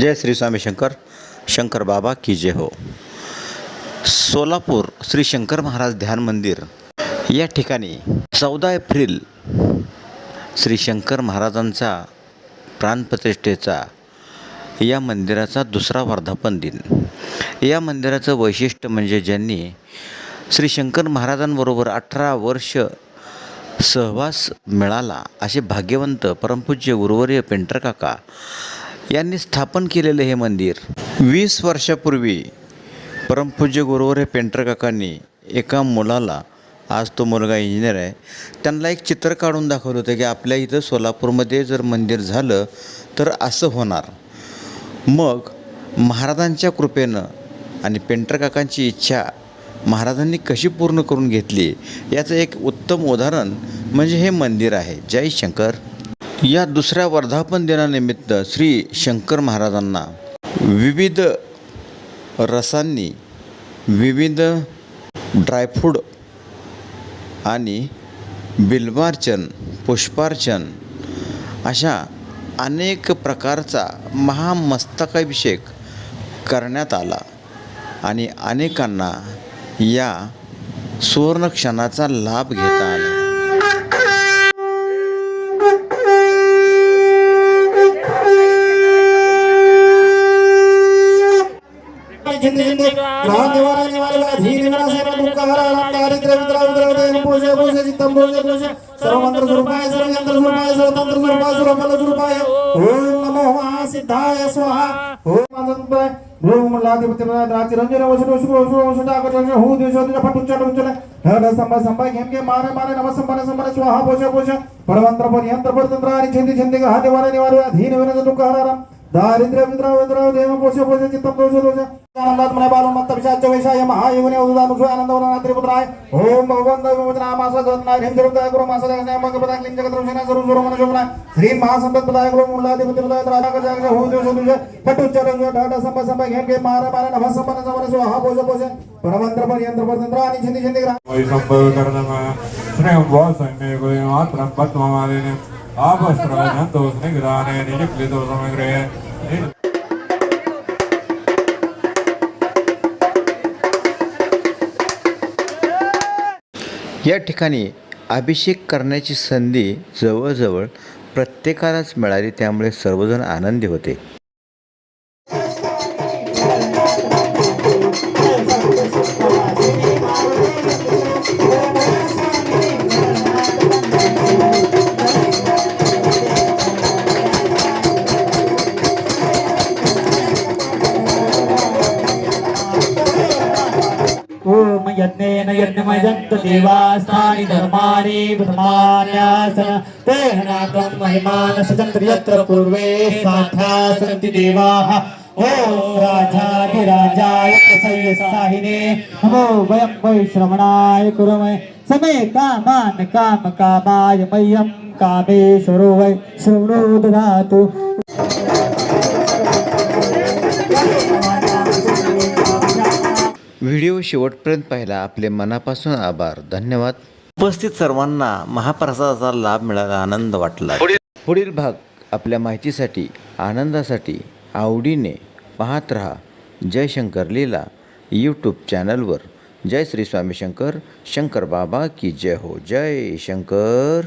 जय श्री स्वामी शंकर शंकर बाबा की जय हो. सोलापूर श्री शंकर महाराज ध्यान मंदिर या ठिकाणी चौदा एप्रिल श्री शंकर महाराजांचा प्राणप्रतिष्ठेचा या मंदिराचा दुसरा वर्धापन दिन. या मंदिराचं वैशिष्ट्य म्हणजे ज्यांनी श्री शंकर महाराजांबरोबर अठरा वर्ष सहवास मिळाला असे भाग्यवंत परमपूज्य गुरुवर्य पेंटर काका यांनी स्थापन केलेलं हे मंदिर. वीस वर्षापूर्वी परमपूज्य गुरुवर्य पेंटर काकांनी एका मुलाला आज तो मुलगा इंजिनियर आहे त्यांना एक चित्र काढून दाखवलं होतं की आपल्या इथं सोलापूरमध्ये जर मंदिर झालं तर असं होणार. मग महाराजांच्या कृपेनं आणि पेंटर काकांची इच्छा महाराजांनी कशी पूर्ण करून घेतली याचं एक उत्तम उदाहरण म्हणजे हे मंदिर आहे. जय शंकर. या दुसऱ्या वर्धापन दिनानिमित्त श्री शंकर महाराजांना विविध रसांनी विविध ड्रायफ्रूट आणि बिल्वार्चन पुष्पार्चन अशा अनेक प्रकारचा महामस्तकाभिषेक करण्यात आला आणि अनेकांना या सुवर्णक्षणाचा लाभ घेता आला. राम ग्रहण निवारा निवारा धीर निवारा सेवा दुःख हरा दारिद्र्य विद्रा विद्रा देव पूजे पूजे चित्तम पूजे पूजे सर्व मंत्र स्वरूपाय सर्व यंत्र स्वरूपाय सर्व तंत्र स्वरूपाय सर्व बल स्वरूपाय ओम नमो महासिद्धाय स्वाहा. ओम अनंताय ओम लाधिपती राजी रंजन वसुड वसुड वसुड वसुड आकर्षण हू दिवस देश पट उच्चार हर संभा संभा घेम के मारे मारे नम संभा संभा स्वाहा. पूजे पूजे. परमंत्र परयंत्र परतंत्र आणि छंदी छंदी हा निवारा निवारे अधीन निवारा दुःख हरा राम विद्रा विद्रा देव पोषे पोषे चित्तम दोष दोष. आनंदात मने बालो मत्त विशाच वेशाय महायोगिने उदान सुय आनंद वरना त्रिपुत्राय ओम भगवंत भगवंत नामासा जगन्नाथ हिंद जगत गुरु मासा जगन्नाथ मग पदाक लिंग जगत रोशना सर्व सुर मन शोभना श्री महासंपत पदाय गुरु मुल्लाधिपती पदाय राजा कर जाग हो दिवस तुझे पटु चरण जो ढाढा संप संप घेम घे मारा मारा नभ संपन्न समन स्वाहा पोष पोष परमंत्र परयंत्र परतंत्र आणि छिंदी छिंदी ग्रह. वैशम्भकर्णमः श्रेयम्भोसम्ये गुरुमात्रं पद्ममालिनि आपस्त्रवजन्तो स्निग्धाने निलिप्लितो समग्रे. निल- या ठिकाणी अभिषेक करण्याची संधी जवळजवळ प्रत्येकालाच मिळाली त्यामुळे सर्वजण आनंदी होते. यज्ञेन यज्ञमयन्त देवास्थानि धर्माणि प्रमाण्यासन तेन त्वं महिमान सजन्त यत्र पूर्वे साध्या सन्ति देवाः ॐ राजाधिराजाय प्रसय्यसाहिने नमो वयं वै श्रवणाय कुरुमे। समे कामान् काम कामाय मह्यं कामेश्वरो वै। श्रवणो ददातु। व्हिडिओ शेवटपर्यंत पाहिला. आपले मनापासून आभार. धन्यवाद. उपस्थित सर्वांना महाप्रसादाचा लाभ मिळाला आनंद वाटला. पुढील भाग आपल्या माहितीसाठी आनंदासाठी आवडीने पाहत रहा. जय शंकर लीला यूट्यूब चॅनलवर जय श्री स्वामी शंकर. शंकर बाबा की जय हो. जय शंकर.